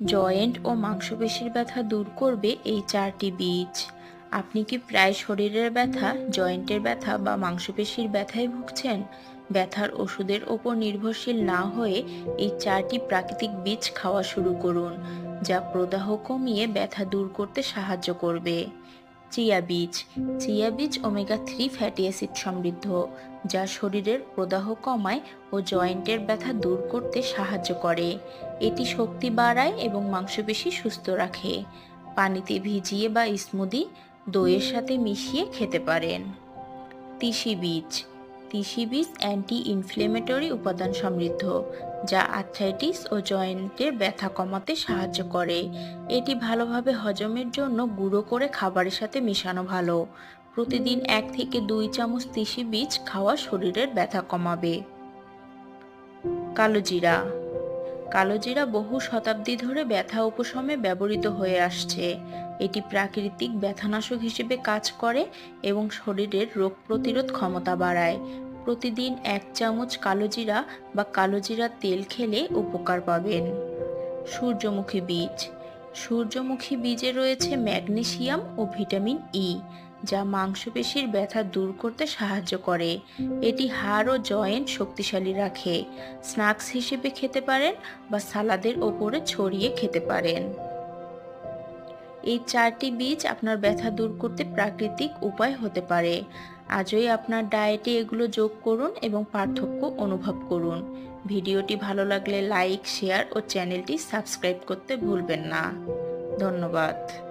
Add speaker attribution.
Speaker 1: Joint ও মাংসপেশির ব্যথা দূর করবে এই চারটি বীজ। আপনি কি প্রায় শরীরের ব্যথা, জয়েন্টের ব্যথা বা মাংসপেশির ব্যথায় ভুগছেন? ব্যথার ওষুধের ওপর নির্ভরশীল না হয়ে এই চারটি প্রাকৃতিক বীজ খাওয়া শুরু করুন, যা প্রদাহ কমিয়ে ব্যথা দূর করতে সাহায্য করবে। চিয়া বীজ। চিয়া বীজ ওমেগা থ্রি ফ্যাটি অ্যাসিড সমৃদ্ধ, যা শরীরের প্রদাহ কমায় ও জয়েন্টের ব্যথা দূর করতে সাহায্য করে। এটি শক্তি বাড়ায় এবং মাংসপেশি সুস্থ রাখে। পানিতে ভিজিয়ে বা স্মুদি দইয়ের সাথে মিশিয়ে খেতে পারেন। তিসি বীজ। তিসি বীজ অ্যান্টি ইনফ্লেমেটরি উপাদান সমৃদ্ধ, যা আর্থ্রাইটিস ও জয়েন্টের ব্যথা কমাতে সাহায্য করে। এটি ভালোভাবে হজমের জন্য গুঁড়ো করে খাবারের সাথে মেশানো ভালো। প্রতিদিন এক থেকে দুই চামচ তিসি বীজ খাওয়া শরীরের ব্যথা কমাবে। কালোজিরা কালোজিরা বহু শতাব্দী ধরে ব্যথা উপশমে ব্যবহৃত হয়ে আসছে। এটি প্রাকৃতিক ব্যথানাশক হিসেবে কাজ করে এবং শরীরের রোগ প্রতিরোধ ক্ষমতা বাড়ায়। প্রতিদিন এক চামচ কালোজিরা বা কালোজিরা তেল খেলে উপকার পাবেন। সূর্যমুখী বীজ। সূর্যমুখী বীজে রয়েছে ম্যাগনেসিয়াম ও ভিটামিন ই যা মাংসপেশির ব্যথা দূর করতে সাহায্য করে। এটি হাড় ও জয়েন্ট শক্তিশালী রাখে। স্ন্যাক্স হিসেবে খেতে পারেন বা সালাদের ওপরে ছড়িয়ে খেতে পারেন। এই চারটি বীজ আপনার ব্যথা দূর করতে প্রাকৃতিক উপায় হতে পারে। আজই আপনার ডায়েটে এগুলো যোগ করুন এবং পার্থক্য অনুভব করুন। ভিডিওটি ভালো লাগলে লাইক, শেয়ার ও চ্যানেলটি সাবস্ক্রাইব করতে ভুলবেন না। ধন্যবাদ।